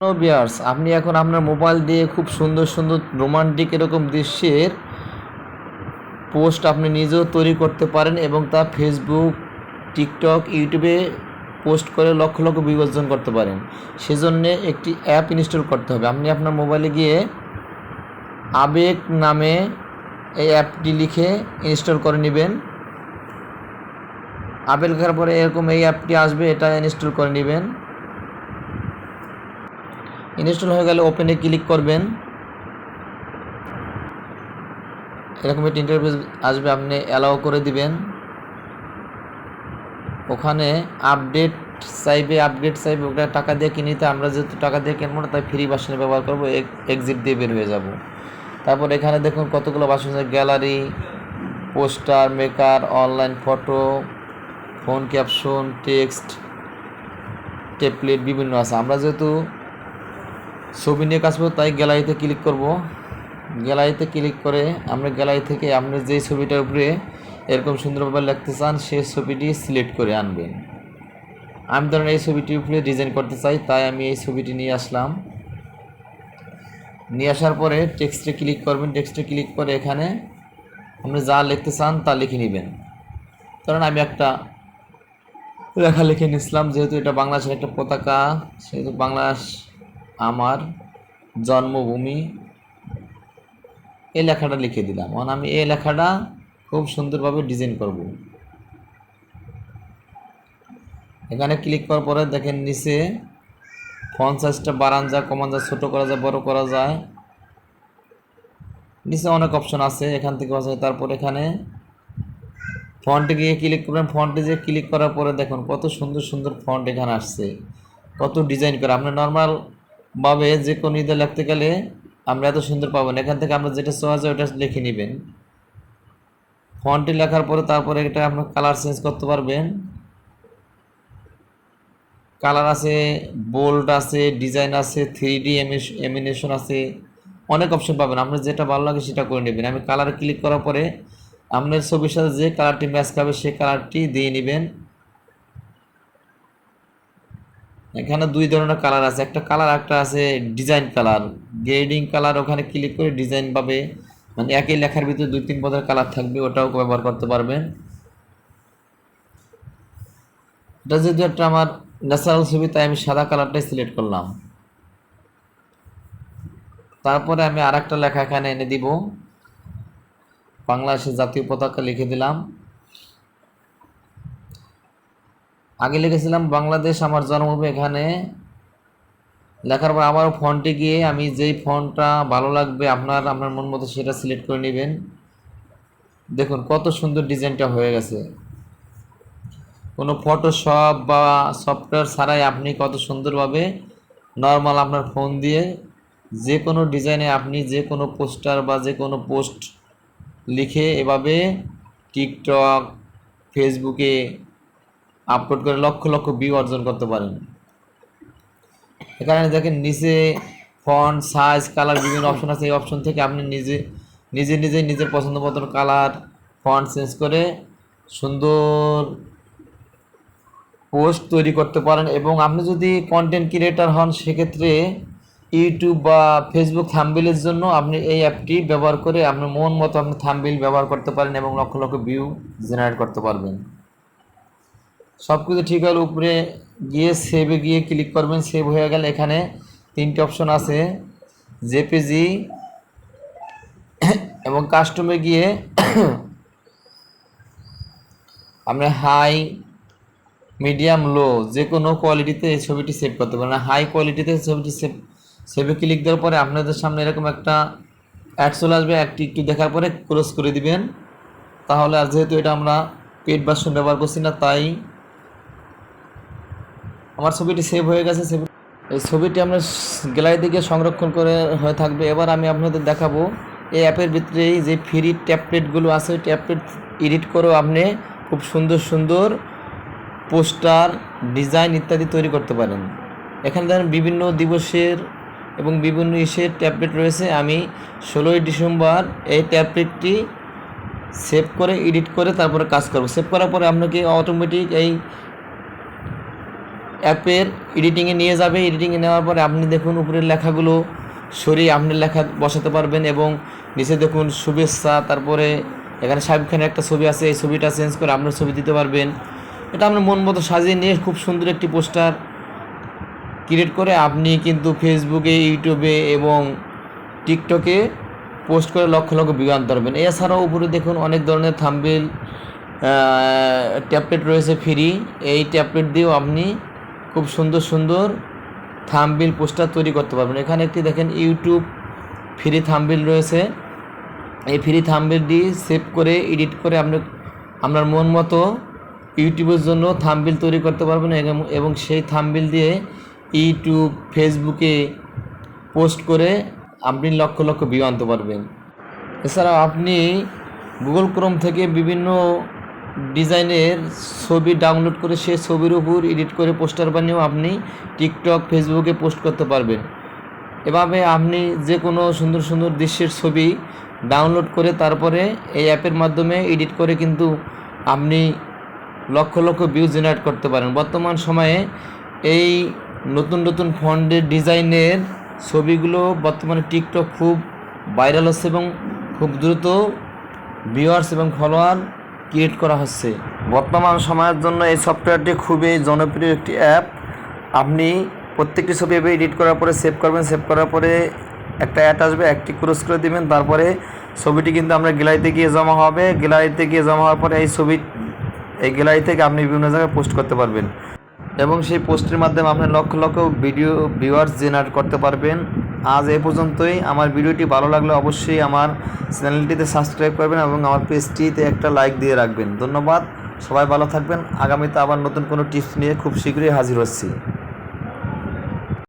বিয়ার্স আপনি এখন আপনার মোবাইল দিয়ে খুব সুন্দর সুন্দর রোমান্টিক এরকম দৃশ্যের পোস্ট আপনি নিজেও তৈরি করতে পারেন এবং তা ফেসবুক টিকটক ইউটিউবে পোস্ট করে লক্ষ লক্ষ ভিউ অর্জন করতে পারেন। সেজন্য একটি অ্যাপ ইনস্টল করতে হবে। আপনি আপনার মোবাইলে গিয়ে আবেগ নামে এই অ্যাপটি লিখে ইনস্টল করে নেবেন। আবেগ লেখার পরে এরকম এই অ্যাপটি আসবে, এটা ইনস্টল করে নেবেন। ইনস্টল হয়ে গেলে ওপেনে ক্লিক করবেন। এরকম একটি ইন্টারফেস আসবে, আপনি অ্যালাউ করে দিবেন। ওখানে আপডেট চাইবে আপডেট চাইবে ওটা টাকা দিয়ে কিনিতে আমরা যেহেতু টাকা দিয়ে কিনবো না, তাই ফ্রি বাসনে ব্যবহার করব এক্সিট দিয়ে বের হয়ে যাব। তারপর এখানে দেখুন কতগুলো বাসন gallery poster maker online photo phone caption text template বিভিন্ন আছে। আমরা যেহেতু ছবি নিয়ে কাজ করব, তাই গ্যালারিতে ক্লিক করব। গ্যালারিতে ক্লিক করে আমরা গ্যালারি থেকে আপনি যেই ছবিটার উপরে এরকম সুন্দরভাবে লিখতে চান সেই ছবিটি সিলেক্ট করে আনবেন। আমি ধরেন এই ছবিটির উপরে ডিজাইন করতে চাই, তাই আমি এই ছবিটি নিয়ে আসলাম। নিয়ে আসার পরে টেক্সটে ক্লিক করবেন, টেক্সটে ক্লিক করে এখানে আপনি যা লিখতে চান তা লিখে নেবেন। ধরেন আমি একটা লেখা লিখে নিয়েছিলাম, যেহেতু এটা বাংলাদেশের একটা পতাকা, সেহেতু বাংলাদেশ আমার জন্মভূমি এই লেখাটা লিখে দিলাম। কারণ আমি এই লেখাটা খুব সুন্দরভাবে ডিজাইন করব। এখানে ক্লিক করার পরে দেখেন নিচে ফন্ট সাইজটা বাড়ান যায় কমান যায়, ছোটো করা যায়, বড় করা যায়। নিচে অনেক অপশন আছে, এখান থেকে আছে। তারপর এখানে ফন্টে গিয়ে ক্লিক করবেন। ফন্টে যে ক্লিক করার পরে দেখুন কত সুন্দর সুন্দর ফন্ট এখানে আসছে। কত ডিজাইন করে। আপনি নর্মাল ভাবে যে কোনো ঈদে লিখতে গেলে আমরা এত সুন্দর পাবেন এখান থেকে আমরা যেটা সহজে ওটা লিখে নেবেন। ফন্টটি লেখার পরে তারপরে এটা আপনার কালার চেঞ্জ করতে পারবেন। কালার আছে, বোল্ড আছে, ডিজাইন আছে থ্রি ডি এমিনেশন আছে। অনেক অপশন পাবেন। আপনার যেটা ভালো লাগে সেটা করে নেবেন। আমি কালার ক্লিক করার পরে আপনার ছবির সাথে যে কালারটি ম্যাচ খাবে সেই কালারটি দিয়ে নেবেন। এখানে দুই ধরনের কালার আছে। একটা কালার একটা আছে ডিজাইন কালার। গ্রেডিং কালার ওখানে ক্লিক করে ডিজাইন পাবে। মানে একই লেখার ভিতরে দুই তিন পদের কালার থাকবে, ওটাও ব্যবহার করতে পারবেন। এটা যেহেতু একটা আমার ন্যাচারাল ছবি, তাই আমি সাদা কালারটাই সিলেক্ট করলাম। তারপরে আমি আর একটা লেখা এখানে এনে দিব। বাংলাদেশের জাতীয় পতাকা লিখে দিলাম। আগে লিখেছিলাম, বাংলাদেশ আমার জন্মভূমি। এখানে লেখার পর আবারও ফন্টে গিয়ে আমি যেই ফন্টটা ভালো লাগবে, আপনার আপনার মন মতো সেটা সিলেক্ট করে নেবেন। দেখুন, কত সুন্দর ডিজাইনটা হয়ে গেছে। কোনো ফটোশপ বা সফটওয়্যার ছাড়াই আপনি কত সুন্দরভাবে নর্মাল আপনার ফোন দিয়ে যে কোনো ডিজাইনে আপনি যে কোনো পোস্টার বা যে কোনো পোস্ট লিখে এভাবে টিকটক ফেসবুকে আপলোড করে লক্ষ লক্ষ ভিউ অর্জন করতে পারেন। এখানে দেখেন নিচে ফন্ট সাইজ কালার বিভিন্ন অপশন আছে। এই অপশন থেকে আপনি নিজে নিজে নিজে, নিজের পছন্দ মতন কালার ফন্ট চেঞ্জ করে সুন্দর পোস্ট তৈরি করতে পারেন এবং আপনি যদি কন্টেন্ট ক্রিয়েটার হন, সেক্ষেত্রে ইউটিউব বা ফেসবুক থাম্বিলের জন্য আপনি এই অ্যাপটি ব্যবহার করে আপনি মন মতো আপনি থাম্বিল ব্যবহার করতে পারেন এবং লক্ষ লক্ষ ভিউ জেনারেট করতে পারবেন। সব কিছু ঠিক হলে উপরে গিয়ে সেভে গিয়ে ক্লিক করবেন সেভ হয়ে গেলে এখানে তিনটে অপশন আছে জেপিজি এবং কাস্টমে গিয়ে আপনি হাই মিডিয়াম লো যে কোনো কোয়ালিটিতে এই ছবিটি সেভ করতে পারেন। হাই কোয়ালিটিতে ছবিটি সেভ সেভে ক্লিক দেওয়ার পরে আপনাদের সামনে এরকম একটা অ্যাড চলে আসবে অ্যাডটি একটু দেখার পরে ক্লোজ করে দিবেন। তাহলে আর যেহেতু এটা আমরা পেড ভার্সন ব্যবহার করছি না, তাই আমার ছবিটি সেভ হয়ে গেছে সেভ এই ছবিটি আমরা গ্যালারি থেকে সংরক্ষণ করে হয়ে থাকবে। এবার আমি আপনাদের দেখাবো এই অ্যাপের ভিতরেই যে ফ্রি ট্যাবলেটগুলো আছে ট্যাবলেট এডিট করেও আপনি খুব সুন্দর সুন্দর পোস্টার, ডিজাইন ইত্যাদি তৈরি করতে পারেন। এখানে ধরেন বিভিন্ন দিবসের এবং বিভিন্ন ইসের ট্যাবলেট রয়েছে। আমি ষোলোই ডিসেম্বর এই ট্যাবলেটটি সেভ করে এডিট করে তারপরে কাজ করব। সেভ করার পরে আপনাকে অটোমেটিক এই অ্যাপের এডিটিংয়ে নিয়ে যাবে। এডিটিংয়ে নেওয়ার পরে আপনি দেখুন উপরের লেখাগুলো সরিয়ে আপনি লেখা বসাতে পারবেন এবং নিচে দেখুন শুভেচ্ছা, তারপরে এখানে সাহেব খানের একটা ছবি আছে, এই ছবিটা চেঞ্জ করে আপনার ছবি দিতে পারবেন। এটা আপনার মন মতো সাজিয়ে নিয়ে খুব সুন্দর একটি পোস্টার ক্রিয়েট করে আপনি কিন্তু ফেসবুকে, ইউটিউবে এবং টিকটকে পোস্ট করে লক্ষ লক্ষ আনতে পারবেন। এছাড়াও উপরে দেখুন অনেক ধরনের থাম্বেল ট্যাবলেট রয়েছে ফ্রি এই ট্যাবলেট দিয়েও আপনি খুব সুন্দর সুন্দর থাম্বিল পোস্টার তৈরি করতে পারবেন। এখানে একটি দেখেন ইউটিউব ফ্রি থাম্বিল রয়েছে। এই ফ্রি থাম্বিলটি সেভ করে, এডিট করে আপনি, আপনার মন মতো ইউটিউবের জন্য থাম্বিল তৈরি করতে পারবেন এবং- সেই থাম্বিল দিয়ে ইউটিউব, ফেসবুকে পোস্ট করে আপনি লক্ষ লক্ষ ভিউ আনতে পারবেন। এছাড়াও আপনি গুগল ক্রোম থেকে বিভিন্ন ডিজাইনের ছবি ডাউনলোড করে সে ছবির উপর এডিট করে পোস্টার বানিয়েও আপনি টিকটক ফেসবুকে পোস্ট করতে পারবেন। এভাবে আপনি যে কোনো সুন্দর সুন্দর দৃশ্যের ছবি ডাউনলোড করে তারপরে এই অ্যাপের মাধ্যমে এডিট করে কিন্তু আপনি লক্ষ লক্ষ ভিউ জেনারেট করতে পারেন। বর্তমান সময়ে এই নতুন নতুন ফন্ডের ডিজাইনের ছবিগুলো বর্তমানে টিকটক খুব ভাইরাল হচ্ছে এবং খুব দ্রুত ভিউয়ার্স এবং ফলোয়ার ক্রিয়েট করা হচ্ছে। বর্তমান সময়ের জন্য এই সফটওয়্যারটি খুবই জনপ্রিয় একটি অ্যাপ আপনি প্রত্যেকটি ছবি এভাবে এডিট করার পরে সেভ করবেন সেভ করার পরে একটা অ্যাড আসবে, একটি ক্রস করে দিবেন, তারপরে ছবিটি কিন্তু আমরা গ্যালারিতে গিয়ে জমা হবে। গ্যালারিতে গিয়ে জমা হওয়ার পরে এই ছবি, এই গ্যালারি থেকে আপনি বিভিন্ন জায়গায় পোস্ট করতে পারবেন। এবং সেই পোস্টের মাধ্যমে আপনি lakh lakh video viewers generate করতে পারবেন। আজ এ পর্যন্তই। আমার ভিডিওটি ভালো লাগলে অবশ্যই আমার চ্যানেলটিতে সাবস্ক্রাইব করবেন এবং আমার পেজটিতে একটা লাইক দিয়ে রাখবেন। ধন্যবাদ। সবাই ভালো থাকবেন। আগামীতে আবার নতুন কোনো টিপস নিয়ে খুব শীঘ্রই হাজির হচ্ছি।